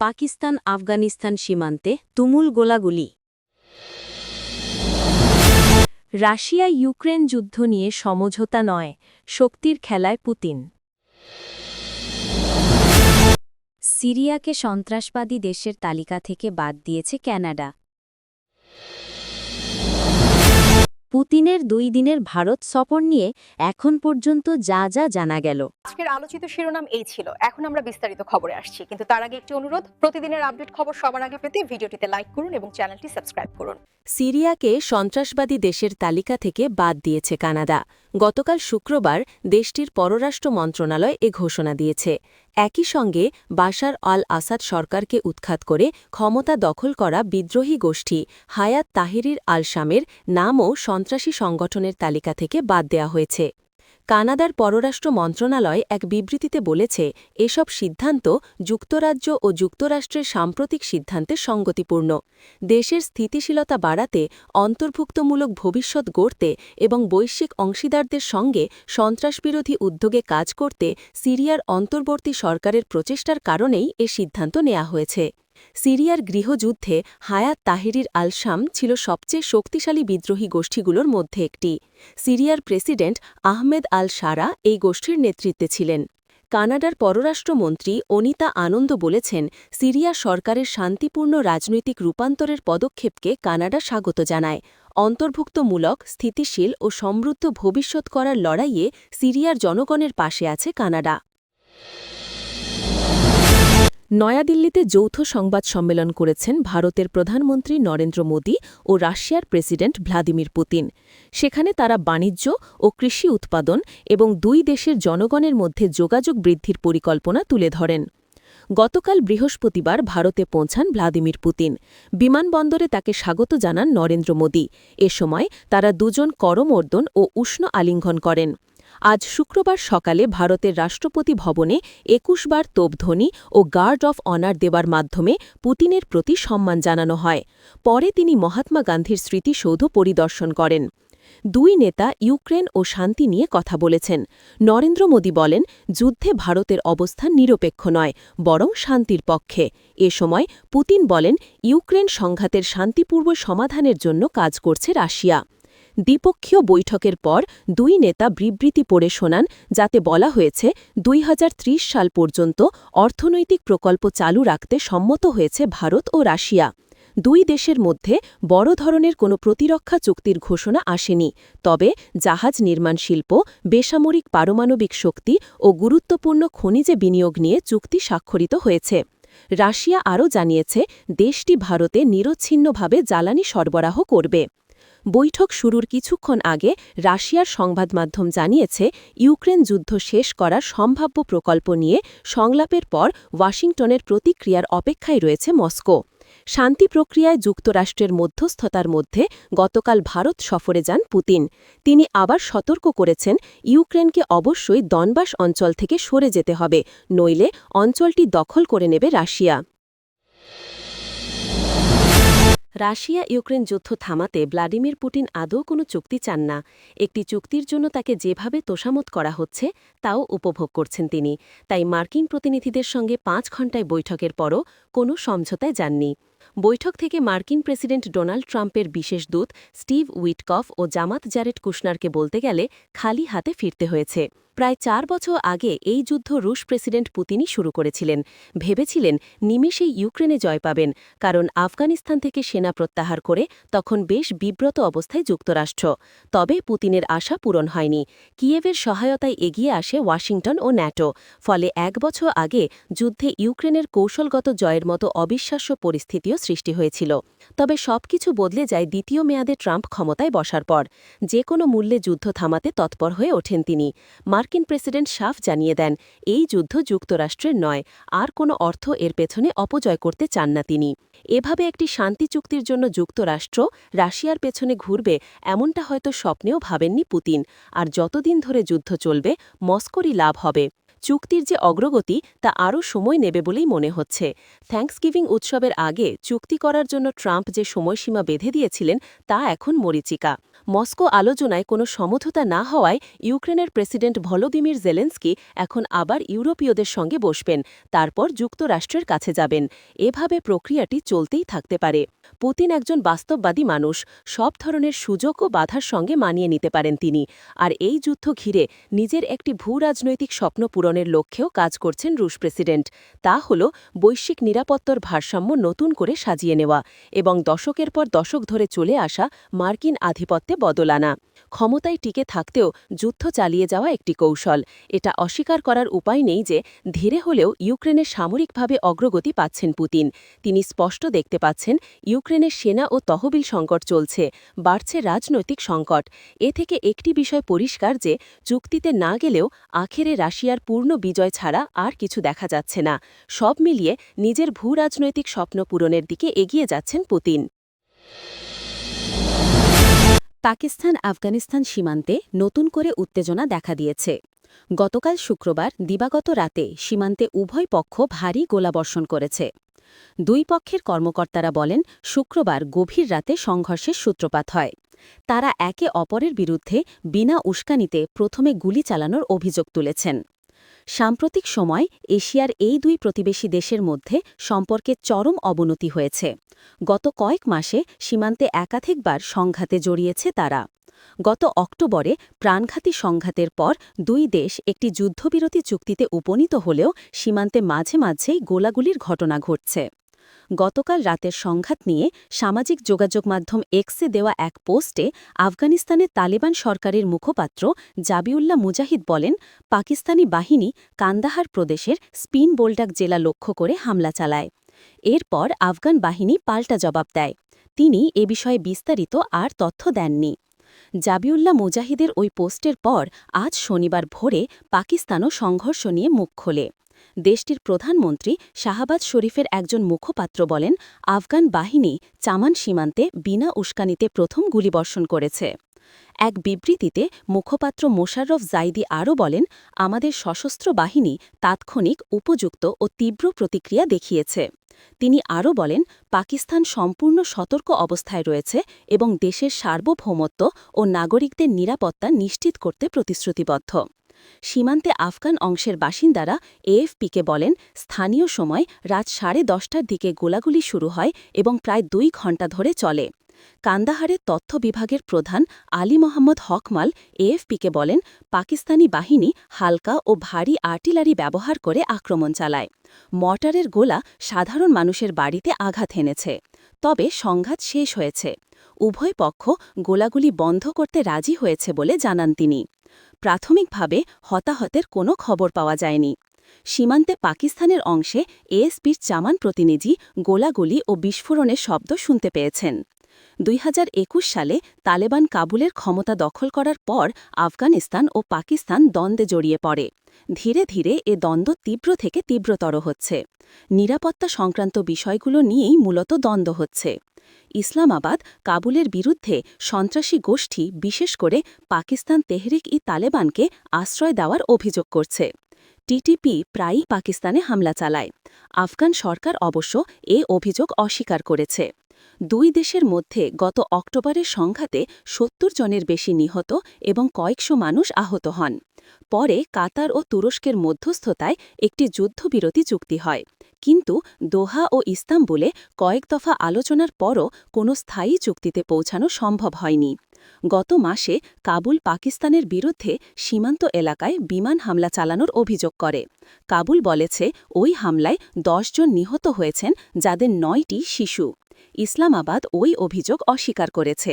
পাকিস্তান, আফগানিস্তান সীমান্তে তুমুল গোলাগুলি। রাশিয়া ইউক্রেন যুদ্ধ নিয়ে সমঝোতা নয়, শক্তির খেলায় পুতিন। সিরিয়াকে সন্ত্রাসবাদী দেশের তালিকা থেকে বাদ দিয়েছে ক্যানাডা পুতিনের দুই দিনের ভারত সফর নিয়ে এখন পর্যন্ত যা যা জানা গেল। আজকের আলোচিত শিরোনাম এই ছিল। এখন আমরা বিস্তারিত খবরে আসছি। কিন্তু তার আগে একটি অনুরোধ প্রতিদিনের আপডেট খবর সবার আগে পেতে ভিডিওটিতে লাইক করুন এবং চ্যানেলটি সাবস্ক্রাইব করুন। সিরিয়াকে সন্ত্রাসবাদী দেশের তালিকা থেকে বাদ দিয়েছে কানাডা। গতকাল শুক্রবার দেশটির পররাষ্ট্র মন্ত্রণালয় এ ঘোষণা দিয়েছে। একই সঙ্গে বাশার আল আসাদ সরকারকে উৎখাত করে ক্ষমতা দখল করা বিদ্রোহী গোষ্ঠী হায়াত তাহিরির আল শামের নামও সন্ত্রাসী সংগঠনের তালিকা থেকে বাদ দেওয়া হয়েছে। কানাডার পররাষ্ট্র মন্ত্রণালয় এক বিবৃতিতে বলেছে, এসব সিদ্ধান্ত যুক্তরাজ্য ও যুক্তরাষ্ট্রের সাম্প্রতিক সিদ্ধান্তের সঙ্গতিপূর্ণ। দেশের স্থিতিশীলতা বাড়াতে, অন্তর্ভুক্তমূলক ভবিষ্যৎ গড়তে এবং বৈশ্বিক অংশীদারদের সঙ্গে সন্ত্রাসবিরোধী উদ্যোগে কাজ করতে সিরিয়ার অন্তর্বর্তী সরকারের প্রচেষ্টার কারণেই এ সিদ্ধান্ত নেওয়া হয়েছে। সিরিয়ার গৃহযুদ্ধে হায়াত তাহেরির আল শাম ছিল সবচেয়ে শক্তিশালী বিদ্রোহী গোষ্ঠীগুলোর মধ্যে একটি। সিরিয়ার প্রেসিডেন্ট আহমেদ আল সারা এই গোষ্ঠীর নেতৃত্বে ছিলেন। কানাডার পররাষ্ট্রমন্ত্রী অনিতা আনন্দ বলেছেন, সিরিয়া সরকারের শান্তিপূর্ণ রাজনৈতিক রূপান্তরের পদক্ষেপকে কানাডা স্বাগত জানায়। অন্তর্ভুক্তমূলক, স্থিতিশীল ও সমৃদ্ধ ভবিষ্যৎ করার লড়াইয়ে সিরিয়ার জনগণের পাশে আছে কানাডা। নয়াদিল্লিতে যৌথ সংবাদ সম্মেলন করেছেন ভারতের প্রধানমন্ত্রী নরেন্দ্র মোদী ও রাশিয়ার প্রেসিডেন্ট ভ্লাদিমির পুতিন। সেখানে তারা বাণিজ্য ও কৃষি উৎপাদন এবং দুই দেশের জনগণের মধ্যে যোগাযোগ বৃদ্ধির পরিকল্পনা তুলে ধরেন। গতকাল বৃহস্পতিবার ভারতে পৌঁছান ভ্লাদিমির পুতিন। বিমানবন্দরে তাকে স্বাগত জানান নরেন্দ্র মোদী। এ সময় তারা দুজন করমর্দন ও উষ্ণ আলিঙ্গন করেন। আজ শুক্রবার সকালে ভারতের রাষ্ট্রপতি ভবনে একুশবার তোপধ্বনি ও গার্ড অফ অনার দেওয়ার মাধ্যমে পুতিনের প্রতি সম্মান জানানো হয়। পরে তিনি মহাত্মা গান্ধীর স্মৃতিসৌধ পরিদর্শন করেন। দুই নেতা ইউক্রেন ও শান্তি নিয়ে কথা বলেছেন। নরেন্দ্র মোদী বলেন, যুদ্ধে ভারতের অবস্থান নিরপেক্ষ নয়, বরং শান্তির পক্ষে। এ সময় পুতিন বলেন, ইউক্রেন সংঘাতের শান্তিপূর্ব সমাধানের জন্য কাজ করছে রাশিয়া। দ্বিপক্ষীয় বৈঠকের পর দুই নেতা বিবৃতি পড়ে শোনান, যাতে বলা হয়েছে দুই হাজার ত্রিশ সাল পর্যন্ত অর্থনৈতিক প্রকল্প চালু রাখতে সম্মত হয়েছে ভারত ও রাশিয়া। দুই দেশের মধ্যে বড় ধরনের কোনো প্রতিরক্ষা চুক্তির ঘোষণা আসেনি, তবে জাহাজ নির্মাণ শিল্প, বেসামরিক পারমাণবিক শক্তি ও গুরুত্বপূর্ণ খনিজে বিনিয়োগ নিয়ে চুক্তি স্বাক্ষরিত হয়েছে। রাশিয়া আরও জানিয়েছে, দেশটি ভারতে নিরচ্ছিন্নভাবে জ্বালানি সরবরাহ করবে। বৈঠক শুরুর কিছুক্ষণ আগে রাশিয়ার সংবাদ মাধ্যম জানিয়েছে, ইউক্রেন যুদ্ধ শেষ করার সম্ভাব্য প্রকল্প নিয়ে সংলাপের পর ওয়াশিংটনের প্রতিক্রিয়ার অপেক্ষায় রয়েছে মস্কো। শান্তি প্রক্রিয়ায় যুক্তরাষ্ট্রের মধ্যস্থতার মধ্যে গতকাল ভারত সফরে যান পুতিন। তিনি আবার সতর্ক করেছেন, ইউক্রেনকে অবশ্যই দনবাস অঞ্চল থেকে সরে যেতে হবে, নইলে অঞ্চলটি দখল করে নেবে রাশিয়া। রাশিয়া ইউক্রেন যুদ্ধ থামাতে ভ্লাদিমির পুটিন আদৌ কোনো চুক্তি চান না। একটি চুক্তির জন্য তাকে যেভাবে তোষামত করা হচ্ছে, তাও উপভোগ করছেন তিনি। তাই মার্কিন প্রতিনিধিদের সঙ্গে পাঁচ ঘণ্টায় বৈঠকের পরও কোনো সমঝোতায় যাননি। বৈঠক থেকে মার্কিন প্রেসিডেন্ট ডোনাল্ড ট্রাম্পের বিশেষ দূত স্টিভ উইটকফ ও জামাত জারেট কুশনারকে বলতে গেলে খালি হাতে ফিরতে হয়েছে। প্রায় চার বছর আগে এই যুদ্ধ রুশ প্রেসিডেন্ট পুতিনই শুরু করেছিলেন। ভেবেছিলেন নিমেষেই ইউক্রেনে জয় পাবেন, কারণ আফগানিস্তান থেকে সেনা প্রত্যাহার করে তখন বেশ বিব্রত অবস্থায় যুক্তরাষ্ট্র। তবে পুতিনের আশা পূরণ হয়নি। কিয়েভের সহায়তায় এগিয়ে আসে ওয়াশিংটন ও ন্যাটো, ফলে এক বছর আগে যুদ্ধে ইউক্রেনের কৌশলগত জয়ের মতো অবিশ্বাস্য পরিস্থিতিও সৃষ্টি হয়েছিল। তবে সবকিছু বদলে যায় দ্বিতীয় মেয়াদে ট্রাম্প ক্ষমতায় বসার পর। যে কোনো মূল্যে যুদ্ধ থামাতে তৎপর হয়ে ওঠেন তিনি। মার্কিন প্রেসিডেন্ট সাফ জানিয়ে দেন, এই যুদ্ধ যুক্তরাষ্ট্রের নয়, আর কোনো অর্থ এর পেছনে অপজয় করতে চান না তিনি। এভাবে একটি শান্তি চুক্তির জন্য যুক্তরাষ্ট্র রাশিয়ার পেছনে ঘুরবে, এমনটা হয়তো স্বপ্নেও ভাবেননি পুতিন। আর যতদিন ধরে যুদ্ধ চলবে, মস্কোরই লাভ হবে। চুক্তির যে অগ্রগতি তা আরও সময় নেবে বলেই মনে হচ্ছে। থ্যাঙ্কসগিভিং উৎসবের আগে চুক্তি করার জন্য ট্রাম্প যে সময়সীমা বেঁধে দিয়েছিলেন তা এখন মরিচিকা। মস্কো আলোচনায় কোনো সমঝোতা না হওয়ায় ইউক্রেনের প্রেসিডেন্ট ভলোদিমির জেলেন্সকি এখন আবার ইউরোপীয়দের সঙ্গে বসবেন, তারপর যুক্তরাষ্ট্রের কাছে যাবেন। এভাবে প্রক্রিয়াটি চলতেই থাকতে পারে। পুতিন একজন বাস্তববাদী মানুষ, সব ধরনের সুযোগ ও বাধার সঙ্গে মানিয়ে নিতে পারেন তিনি। আর এই যুদ্ধ ঘিরে নিজের একটি ভূরাজনৈতিক স্বপ্ন পূরণের লক্ষ্যেও কাজ করছেন রুশ প্রেসিডেন্ট। তা হল বৈশ্বিক নিরাপত্তার ভারসাম্য নতুন করে সাজিয়ে নেওয়া এবং দশকের পর দশক ধরে চলে আসা মার্কিন আধিপত্যে বদল আনা। ক্ষমতায় টিকে থাকতেও যুদ্ধ চালিয়ে যাওয়া একটি কৌশল। এটা অস্বীকার করার উপায় নেই যে, ধীরে হলেও ইউক্রেনে সামরিকভাবে অগ্রগতি পাচ্ছেন পুতিন। তিনি স্পষ্ট দেখতে পাচ্ছেন, ইউক্রেনের সেনা ও তহবিল সংকট চলছে, বাড়ছে রাজনৈতিক সংকট। এ থেকে একটি বিষয় পরিষ্কার যে, চুক্তিতে না গেলেও আখেরে রাশিয়ার পূর্ণ বিজয় ছাড়া আর কিছু দেখা যাচ্ছে না। সব মিলিয়ে নিজের ভূরাজনৈতিক স্বপ্ন পূরণের দিকে এগিয়ে যাচ্ছেন পুতিন। পাকিস্তান আফগানিস্তান সীমান্তে নতুন করে উত্তেজনা দেখা দিয়েছে। গতকাল শুক্রবার দিবাগত রাতে সীমান্তে উভয় পক্ষ ভারী গোলাবর্ষণ করেছে। দুই পক্ষের কর্মকর্তারা বলেন, শুক্রবার গভীর রাতে সংঘর্ষের সূত্রপাত হয়। তারা একে অপরের বিরুদ্ধে বিনা উস্কানিতে প্রথমে গুলি চালানোর অভিযোগ তুলেছেন। সাম্প্রতিক সময় এশিয়ার এই দুই প্রতিবেশী দেশের মধ্যে সম্পর্কে চরম অবনতি হয়েছে। গত কয়েক মাসে সীমান্তে একাধিকবার সংঘাতে জড়িয়েছে তারা। গত অক্টোবরে প্রাণঘাতী সংঘাতের পর দুই দেশ একটি যুদ্ধবিরতি চুক্তিতে উপনীত হলেও সীমান্তে মাঝে মাঝেই গোলাগুলির ঘটনা ঘটছে। গতকাল রাতের সংঘাত নিয়ে সামাজিক যোগাযোগ মাধ্যম এক্সে দেওয়া এক পোস্টে আফগানিস্তানের তালেবান সরকারের মুখপাত্র জাবিউল্লাহ মুজাহিদ বলেন, পাকিস্তানি বাহিনী কান্দাহার প্রদেশের স্পিন বোল্ডাক জেলা লক্ষ্য করে হামলা চালায়। এরপর আফগান বাহিনী পাল্টা জবাব দেয়। তিনি এ বিষয়ে বিস্তারিত আর তথ্য দেননি। জাবিউল্লাহ মুজাহিদের ওই পোস্টের পর আজ শনিবার ভোরে পাকিস্তানও সংঘর্ষ নিয়ে মুখ খোলে। দেশটির প্রধানমন্ত্রী শাহবাজ শরীফের একজন মুখপাত্র বলেন, আফগান বাহিনী চামান সীমান্তে বিনা উস্কানিতে প্রথম গুলিবর্ষণ করেছে। এক বিবৃতিতে মুখপাত্র মোশাররফ জাইদি আরও বলেন, আমাদের সশস্ত্র বাহিনী তাৎক্ষণিক উপযুক্ত ও তীব্র প্রতিক্রিয়া দেখিয়েছে। তিনি আরও বলেন, পাকিস্তান সম্পূর্ণ সতর্ক অবস্থায় রয়েছে এবং দেশের সার্বভৌমত্ব ও নাগরিকদের নিরাপত্তা নিশ্চিত করতে প্রতিশ্রুতিবদ্ধ। সীমান্তে আফগান অংশের বাসিন্দারা এএফপিকে বলেন, স্থানীয় সময় রাত সাড়ে দশটার দিকে গোলাগুলি শুরু হয় এবং প্রায় দুই ঘণ্টা ধরে চলে। কান্দাহারের তথ্য বিভাগের প্রধান আলী মোহাম্মদ হকমাল এএফপিকে বলেন, পাকিস্তানি বাহিনী হালকা ও ভারী আর্টিলারি ব্যবহার করে আক্রমণ চালায়। মর্টারের গোলা সাধারণ মানুষের বাড়িতে আঘাত এনেছে। তবে সংঘাত শেষ হয়েছে। উভয় পক্ষ গোলাগুলি বন্ধ করতে রাজি হয়েছে বলে জানান তিনি। প্রাথমিকভাবে হতাহতের কোনো খবর পাওয়া যায়নি। সীমান্তে পাকিস্তানের অংশে এএসপির চামান প্রতিনিধি গোলাগুলি ও বিস্ফোরণের শব্দ শুনতে পেয়েছেন। দুই হাজার একুশ সালে তালেবান কাবুলের ক্ষমতা দখল করার পর আফগানিস্তান ও পাকিস্তান দ্বন্দ্বে জড়িয়ে পড়ে। ধীরে ধীরে এ দ্বন্দ্ব তীব্র থেকে তীব্রতর হচ্ছে। নিরাপত্তা সংক্রান্ত বিষয়গুলো নিয়েই মূলত দ্বন্দ্ব হচ্ছে। ইসলামাবাদ কাবুলের বিরুদ্ধে সন্ত্রাসী গোষ্ঠী, বিশেষ করে পাকিস্তান তেহরিক ই তালেবানকে আশ্রয় দেওয়ার অভিযোগ করছে। টিটিপি প্রায়ই পাকিস্তানে হামলা চালায়। আফগান সরকার অবশ্য এ অভিযোগ অস্বীকার করেছে। দুই দেশের মধ্যে গত অক্টোবরের সংঘাতে সত্তর জনের বেশি নিহত এবং কয়েকশো মানুষ আহত হন। পরে কাতার ও তুরস্কের মধ্যস্থতায় একটি যুদ্ধবিরতি চুক্তি হয়। কিন্তু দোহা ও ইস্তাম্বুলে কয়েক দফা আলোচনার পরও কোনো স্থায়ী চুক্তিতে পৌঁছানো সম্ভব হয়নি। গত মাসে কাবুল পাকিস্তানের বিরুদ্ধে সীমান্ত এলাকায় বিমান হামলা চালানোর অভিযোগ করে। কাবুল বলেছে, ওই হামলায় জন নিহত হয়েছেন, যাদের নয়টি শিশু। ইসলামাবাদ ওই অভিযোগ অস্বীকার করেছে।